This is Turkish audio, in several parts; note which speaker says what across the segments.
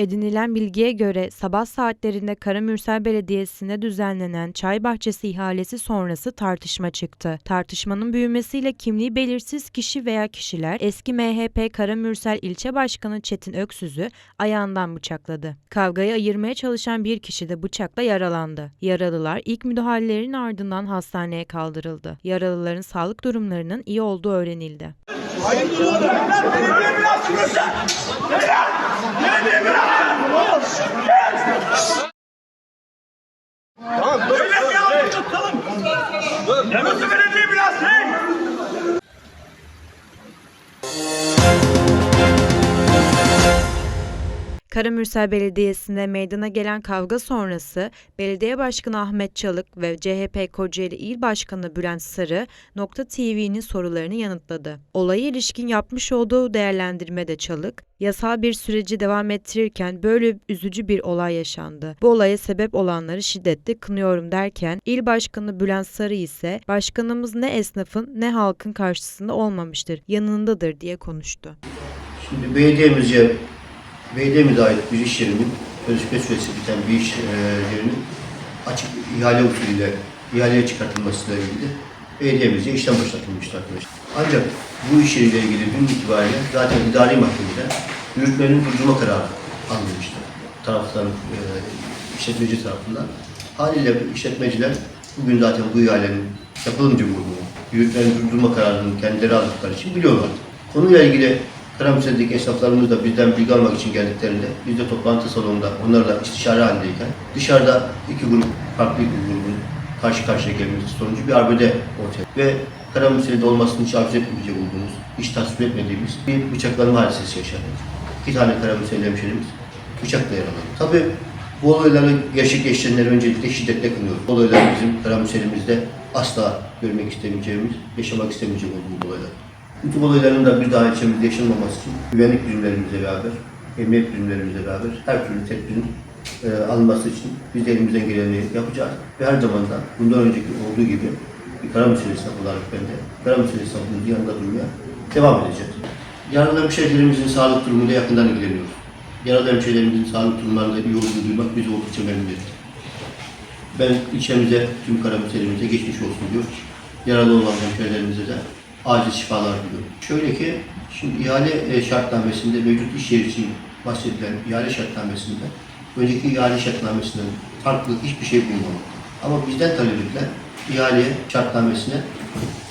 Speaker 1: Edinilen bilgiye göre sabah saatlerinde Karamürsel Belediyesi'nde düzenlenen çay bahçesi ihalesi sonrası tartışma çıktı. Tartışmanın büyümesiyle kimliği belirsiz kişi veya kişiler eski MHP Karamürsel İlçe Başkanı Çetin Öksüz'ü ayağından bıçakladı. Kavgayı ayırmaya çalışan bir kişi de bıçakla yaralandı. Yaralılar ilk müdahalelerin ardından hastaneye kaldırıldı. Yaralıların sağlık durumlarının iyi olduğu öğrenildi.
Speaker 2: Yemesi belediye biraz hey!
Speaker 1: Karamürsel Belediyesi'nde meydana gelen kavga sonrası Belediye Başkanı Ahmet Çalık ve CHP Kocaeli İl Başkanı Bülent Sarı Nokta TV'nin sorularını yanıtladı. Olaya ilişkin yapmış olduğu değerlendirmede Çalık, yasal bir süreci devam ettirirken böyle üzücü bir olay yaşandı. Bu olaya sebep olanları şiddetle kınıyorum derken İl Başkanı Bülent Sarı ise başkanımız ne esnafın ne halkın karşısında olmamıştır, yanındadır diye konuştu.
Speaker 3: Şimdi belediyemizce, belediyemize ait bir iş yerinin, sözleşme süresi biten bir iş e, yerinin açık ihale usulüyle ihaleye çıkartılmasıyla ilgili belediyemizce işlem başlatılmıştı arkadaşlar. Ancak bu iş yeriyle ilgili dün itibariyle zaten idari mahkemeden yürütmenin durdurma kararı alınmıştı. Taraftan, e, işletmeci tarafından. Haliyle işletmeciler bugün zaten bu ihalenin yapılınca vurduğunu, yürütmenin durdurma kararını kendileri aldıkları için biliyorlar. Konuyla ilgili Karamürsel'deki esnaflarımız da bizden bilgi almak için geldiklerinde biz de toplantı salonunda onlarla istişare halindeyken dışarıda iki grup, farklı iki grubun karşı karşıya gelmesi sonucu bir arbede ortaya ve Karamürsel'de olmasını hiç arzu etmeyecek olduğumuz, hiç tasvip etmediğimiz bir bıçaklanma hadisesi yaşandı. İki tane Karamürsel hemşerimiz bıçakla yaralandı. Tabii bu olayları gerçekleştirenleri öncelikle şiddetle kınıyoruz. Bu olaylar bizim Karamürsel'imizde asla görmek istemeyeceğimiz, yaşamak istemeyecek olduğumuz olaylar. Bu tür olayların da bir daha ilçemizde yaşanmaması için güvenlik birimlerimizle beraber, emniyet birimlerimizle beraber her türlü tedbirin e, alınması için biz de elimizden geleni yapacağız. Ve her zaman da bundan önceki olduğu gibi bir Karamürsel esnafı olarak ben de Karamürsel esnafımızın yanında durmaya devam edeceğiz. Yaralı hemşehrilerimizin sağlık durumuyla yakından ilgileniyoruz. Yaralı hemşehrilerimizin sağlık durumlarında iyi olduğunu duymak bizi oldukça memnun ediyor. Ben ilçemize, tüm Karamürsel'imize geçmiş olsun diyor. Yaralı olan hemşehrilerimize de acil şifalar diliyorum. Şöyle ki, şimdi ihale e, şartnamesinde mevcut iş yeri için bahsedilen ihale şartnamesinde önceki ihale şartnamesinden farklı hiçbir şey bulunmamakta. Ama bizden talep edilen ihale şartnamesine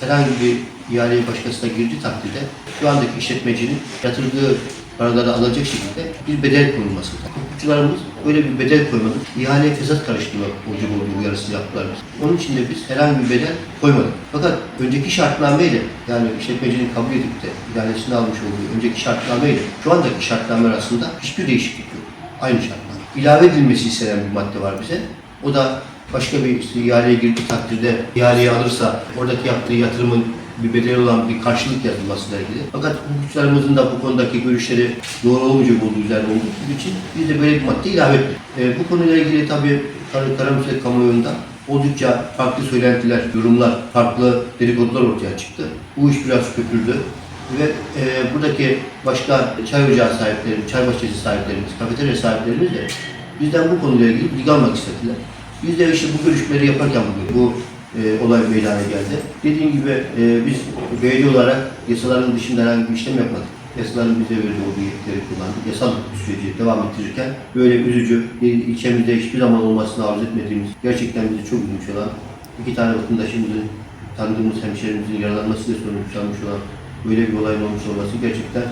Speaker 3: herhangi bir ihaleye başkasına girdiği takdirde şu andaki işletmecinin yatırdığı paraları alacak şekilde bir bedel konulması. Hukukçularımız böyle bir bedel koymadık. İhaleye fesat karıştırma olacak olduğu uyarısını yaptılar. Onun için de biz herhangi bir bedel koymadık. Fakat önceki şartnameyle yani işletmecinin kabul edip de ihalesini almış olduğu önceki şartnameyle şu andaki şartname arasında hiçbir değişiklik yok. Aynı şartname. İlave edilmesi istenen bir madde var bize. O da başka bir ihaleye girdiği takdirde ihaleyi alırsa oradaki yaptığı yatırımın bir bedeli olan bir karşılık yazılmasıyla ilgili. Fakat hukukçularımızın da bu konudaki görüşleri doğru olmayacak olduğu üzerine olduğu için biz de böyle bir madde ilave ettik. E, bu konuyla ilgili tabii Kar Karamürsel kamuoyunda oldukça farklı söylentiler, yorumlar, farklı dedikodular ortaya çıktı. Bu iş biraz köpürdü. Ve e, buradaki başka çay ocağı sahipleri, çay bahçesi sahiplerimiz, kafeterya sahiplerimiz de bizden bu konuyla ilgili bilgi almak istediler. Biz de işte bu görüşmeleri yaparken bugün bu e, olay meydana geldi. Dediğim gibi e, biz belediye olarak yasaların dışında herhangi bir işlem yapmadık. Yasaların bize verdiği olduğu yetkileri kullandık. Yasal süreci devam ettirirken böyle üzücü, bir ilçemizde hiçbir zaman olmasını arzu etmediğimiz, gerçekten bizi çok üzmüş olan iki tane vatandaşımızın, tanıdığımız hemşehrimizin yaralanmasıyla sonuçlanmış olan böyle bir olayın olmuş olması gerçekten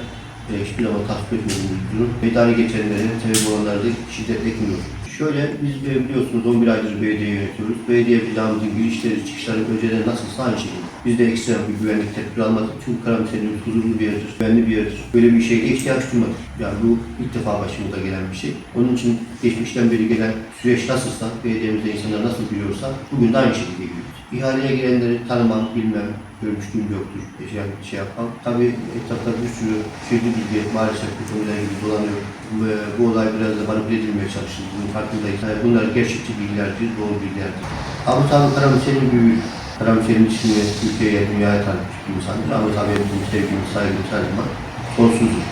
Speaker 3: e, hiçbir zaman tasvip etmediğimiz bir durum. Meydana geçenlerin sebep olanları da şiddetle kınıyoruz. Şöyle, biz e, biliyorsunuz 11 aydır belediye yönetiyoruz. Belediye binamızın girişleri, çıkışları önceden nasılsa aynı şekilde. Biz de ekstra bir güvenlik tedbiri almadık. Çünkü Karamürsel'imiz huzurlu bir yerdir, güvenli bir yerdir. Böyle bir şeye ihtiyaç duymadık. Yani bu ilk defa başımıza gelen bir şey. Onun için geçmişten beri gelen süreç nasılsa, belediyemizde insanlar nasıl biliyorsa bugün de aynı şekilde biliyoruz. İhaleye girenleri tanımam, bilmem, görmüşlüğüm yoktur. Yani şey yapmam. Tabii etrafta bir sürü kirli bilgi maalesef bu konuyla ilgili dolanıyor. Ve bu olay biraz da manipüle edilmeye çalışıldı. Bunun farkındayız. Yani bunlar gerçekçi bilgilerdir, doğru bilgilerdir. Ahmet abi Karamürsel'in büyüğü. Karamürsel'in ismini Türkiye'ye, dünyaya tanıtmış bir insandır. Ahmet abiye bizim sevgimiz, saygımız her zaman sonsuzdur.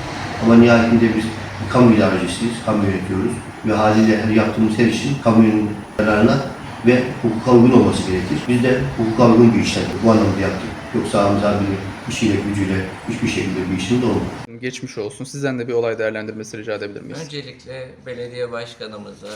Speaker 3: Ama nihayetinde biz kamu idarecisiyiz, kamu yönetiyoruz. Ve haliyle her yaptığımız her işin kamunun kararına ve hukuka uygun olması gerekir. Biz de hukuka uygun bir işlem bu anlamda yaptık. Yoksa Hamza bir işiyle gücüyle hiçbir şekilde bir işimiz olmadı.
Speaker 2: Geçmiş olsun. Sizden de bir olay değerlendirmesi rica edebilir miyiz?
Speaker 4: Öncelikle belediye başkanımıza,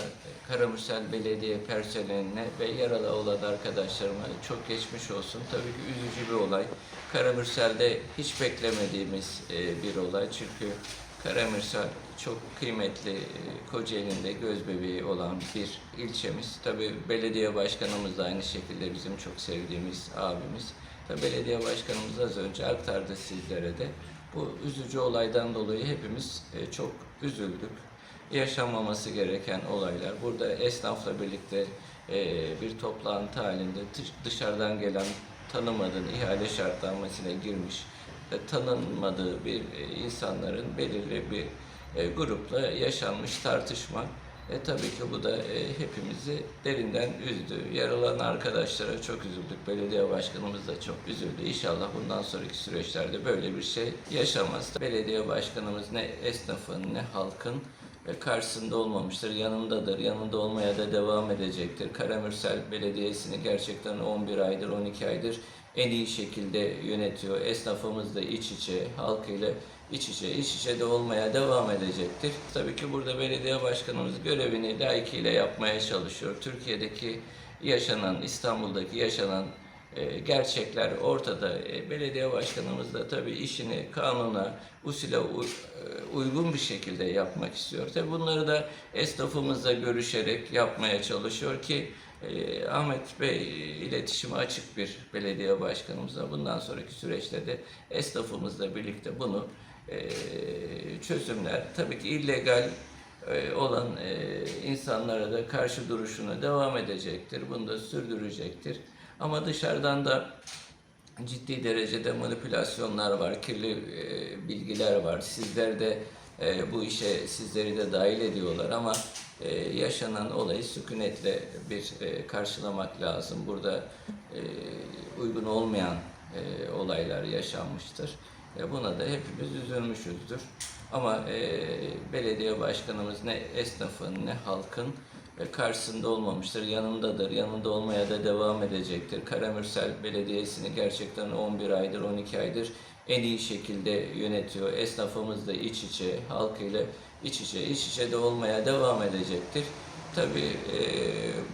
Speaker 4: Karamürsel Belediye personeline ve yaralı olan arkadaşlarıma çok geçmiş olsun. Tabii ki üzücü bir olay. Karamürsel'de hiç beklemediğimiz e, bir olay. Çünkü Karamürsel çok kıymetli, e, Kocaeli'nin de göz bebeği olan bir ilçemiz. Tabii belediye başkanımız da aynı şekilde bizim çok sevdiğimiz abimiz. Tabii belediye başkanımız az önce aktardı sizlere de. Bu üzücü olaydan dolayı hepimiz e, çok üzüldük. Yaşanmaması gereken olaylar. Burada esnafla birlikte e, bir toplantı halinde dış- dışarıdan gelen tanımadığın ihale şartnamesine girmiş tanınmadığı bir e, insanların belirli bir e, grupla yaşanmış tartışma. E, tabii ki bu da e, hepimizi derinden üzdü. Yaralanan arkadaşlara çok üzüldük. Belediye başkanımız da çok üzüldü. İnşallah bundan sonraki süreçlerde böyle bir şey yaşamaz. Belediye başkanımız ne esnafın ne halkın e, karşısında olmamıştır, yanındadır, yanında olmaya da devam edecektir. Karamürsel Belediyesi'ni gerçekten 11 aydır, 12 aydır en iyi şekilde yönetiyor. Esnafımız da iç içe, halkıyla iç içe, iç içe de olmaya devam edecektir. Tabii ki burada belediye başkanımız görevini layıkıyla yapmaya çalışıyor. Türkiye'deki yaşanan, İstanbul'daki yaşanan e, gerçekler ortada. E, belediye başkanımız da tabii işini kanuna, usule e, uygun bir şekilde yapmak istiyor. Tabii bunları da esnafımızla görüşerek yapmaya çalışıyor ki Ahmet Bey iletişimi açık bir belediye başkanımızla. Bundan sonraki süreçte de esnafımızla birlikte bunu çözümler. Tabii ki illegal olan insanlara da karşı duruşuna devam edecektir. Bunu da sürdürecektir. Ama dışarıdan da ciddi derecede manipülasyonlar var, kirli e, bilgiler var. Sizler de e, bu işe sizleri de dahil ediyorlar ama e, yaşanan olayı sükunetle bir e, karşılamak lazım. Burada e, uygun olmayan e, olaylar yaşanmıştır. E, buna da hepimiz üzülmüşüzdür. Ama e, belediye başkanımız ne esnafın ne halkın karşısında olmamıştır, yanındadır, yanında olmaya da devam edecektir. Karamürsel Belediyesi'ni gerçekten 11 aydır, 12 aydır en iyi şekilde yönetiyor. Esnafımız da iç içe, halkıyla iç içe, iç içe de olmaya devam edecektir. Tabii e,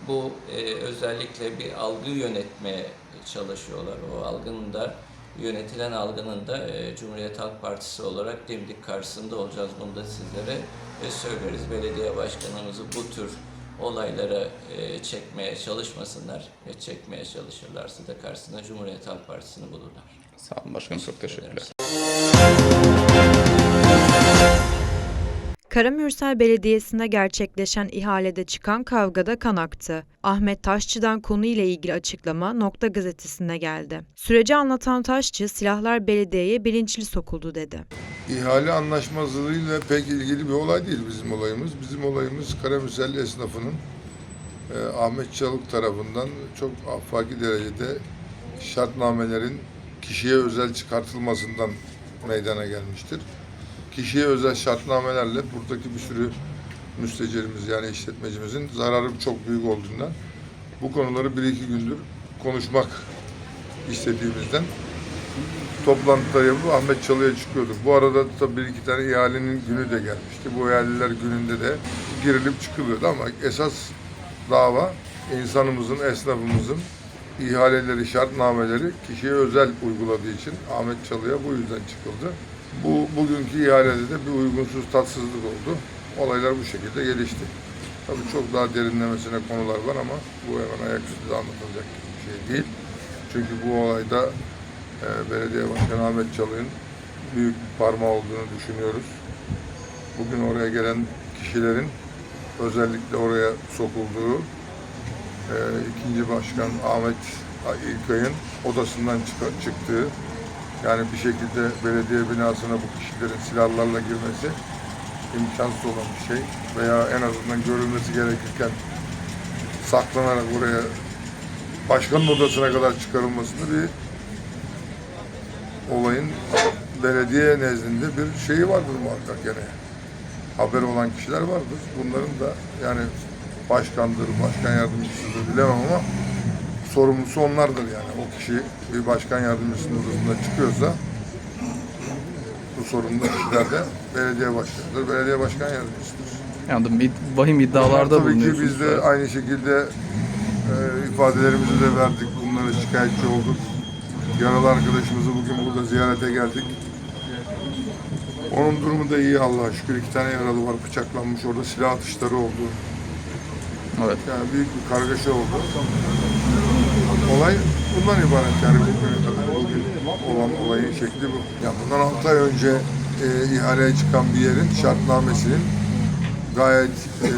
Speaker 4: bu e, özellikle bir algı yönetmeye çalışıyorlar. O algının da yönetilen algının da e, Cumhuriyet Halk Partisi olarak dimdik karşısında olacağız. Bunu da sizlere e, söyleriz. Belediye başkanımızı bu tür olaylara e, çekmeye çalışmasınlar ve çekmeye çalışırlarsa da karşısında Cumhuriyet Halk Partisi'ni bulurlar.
Speaker 2: Sağ olun başkanım. Çok teşekkürler.
Speaker 1: Karamürsel Belediyesi'nde gerçekleşen ihalede çıkan kavgada kan aktı. Ahmet Taşçı'dan konuyla ilgili açıklama Nokta Gazetesi'nde geldi. Süreci anlatan Taşçı, silahlar belediyeye bilinçli sokuldu dedi.
Speaker 5: İhale anlaşmazlığıyla pek ilgili bir olay değil bizim olayımız. Bizim olayımız Karamürsel esnafının e, Ahmet Çalık tarafından çok afaki derecede şartnamelerin kişiye özel çıkartılmasından meydana gelmiştir. Kişiye özel şartnamelerle buradaki bir sürü müstecerimiz yani işletmecimizin zararı çok büyük olduğundan bu konuları bir iki gündür konuşmak istediğimizden toplantıda yapıp Ahmet Çalı'ya çıkıyorduk. Bu arada tabii bir iki tane ihalenin günü de gelmişti. Bu ihaleler gününde de girilip çıkılıyordu ama esas dava insanımızın, esnafımızın ihaleleri, şartnameleri kişiye özel uyguladığı için Ahmet Çalı'ya bu yüzden çıkıldı. Bu bugünkü ihalede de bir uygunsuz tatsızlık oldu. Olaylar bu şekilde gelişti. Tabii çok daha derinlemesine konular var ama bu hemen ayaküstü de anlatılacak bir şey değil. Çünkü bu olayda e, Belediye Başkanı Ahmet Çalık'ın büyük bir parmağı olduğunu düşünüyoruz. Bugün oraya gelen kişilerin özellikle oraya sokulduğu e, ikinci başkan Ahmet İlkay'ın odasından çıka- çıktığı yani bir şekilde belediye binasına bu kişilerin silahlarla girmesi imkansız olan bir şey veya en azından görülmesi gerekirken saklanarak oraya başkanın odasına kadar çıkarılmasını bir olayın belediye nezdinde bir şeyi vardır muhakkak gene. haberi olan kişiler vardır. Bunların da yani başkandır, başkan yardımcısıdır bilemem ama sorumlusu onlardır yani. O kişi bir başkan yardımcısının odasında çıkıyorsa bu sorumlu kişiler de belediye başkanıdır, belediye başkan yardımcısıdır.
Speaker 2: Yani id- vahim iddialarda
Speaker 5: Tabii ki biz de aynı şekilde e, ifadelerimizi de verdik. Bunlara şikayetçi olduk. Yaralı arkadaşımızı bugün burada ziyarete geldik. Onun durumu da iyi Allah'a şükür. iki tane yaralı var. Bıçaklanmış orada silah atışları oldu.
Speaker 2: Evet.
Speaker 5: Yani büyük bir kargaşa oldu. Olay bundan ibaret yani bugüne kadar. Bugün olan olayın şekli bu. Ya bundan 6 ay önce e, ihaleye çıkan bir yerin şartnamesinin gayet e,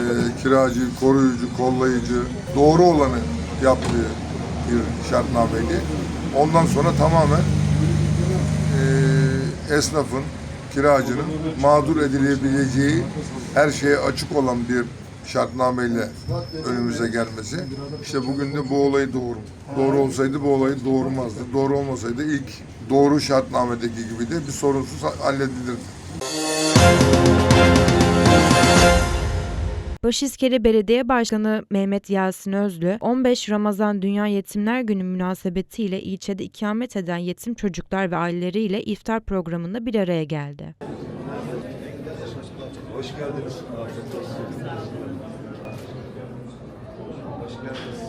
Speaker 5: kiracı, koruyucu, kollayıcı, doğru olanı yaptığı bir şartnameydi. Ondan sonra tamamen e, esnafın, kiracının mağdur edilebileceği her şeye açık olan bir şartnameyle önümüze gelmesi. İşte bugün de bu olayı doğru. Doğru olsaydı bu olayı doğurmazdı. Doğru olmasaydı ilk doğru şartnamedeki gibi de bir sorunsuz halledilirdi.
Speaker 1: Başiskele Belediye Başkanı Mehmet Yasin Özlü, 15 Ramazan Dünya Yetimler Günü münasebetiyle ilçede ikamet eden yetim çocuklar ve aileleriyle iftar programında bir araya geldi.
Speaker 6: Hoş geldiniz. Afiyet olsun. Hoş geldiniz.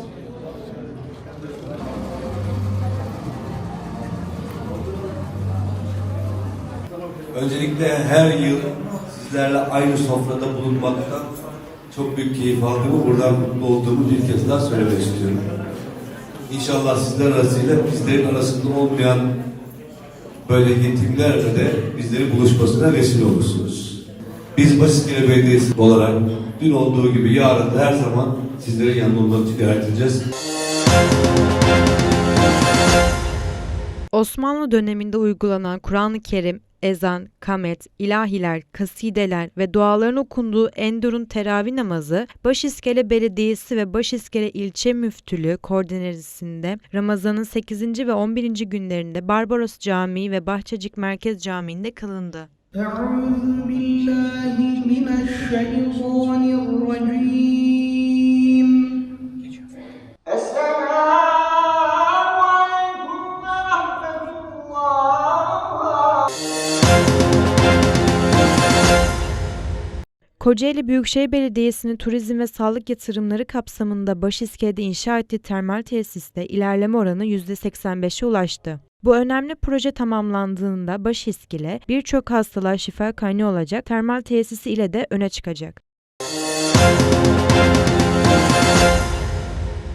Speaker 6: Öncelikle her yıl sizlerle aynı sofrada bulunmaktan çok büyük keyif aldığımı, buradan mutlu olduğumu bir kez daha söylemek istiyorum. İnşallah sizler arasıyla bizlerin arasında olmayan böyle yetimlerle de bizlerin buluşmasına vesile olursunuz. Biz Basiskele Belediyesi olarak dün olduğu gibi yarın da her zaman sizlerin yanında olmak için gayret edeceğiz.
Speaker 1: Osmanlı döneminde uygulanan Kur'an-ı Kerim, ezan, kamet, ilahiler, kasideler ve duaların okunduğu Endur'un teravih namazı Başiskele Belediyesi ve Başiskele İlçe Müftülüğü koordinasyonunda Ramazan'ın 8. ve 11. günlerinde Barbaros Camii ve Bahçecik Merkez Camii'nde kılındı.
Speaker 7: أعوذ بالله من الشيطان الرجيم السلام عليكم ورحمة الله
Speaker 1: Kocaeli Büyükşehir Belediyesi'nin turizm ve sağlık yatırımları kapsamında Başiskele'de inşa ettiği termal tesiste ilerleme oranı %85'e ulaştı. Bu önemli proje tamamlandığında Başiskele birçok hastalığa şifa kaynağı olacak termal tesisi ile de öne çıkacak.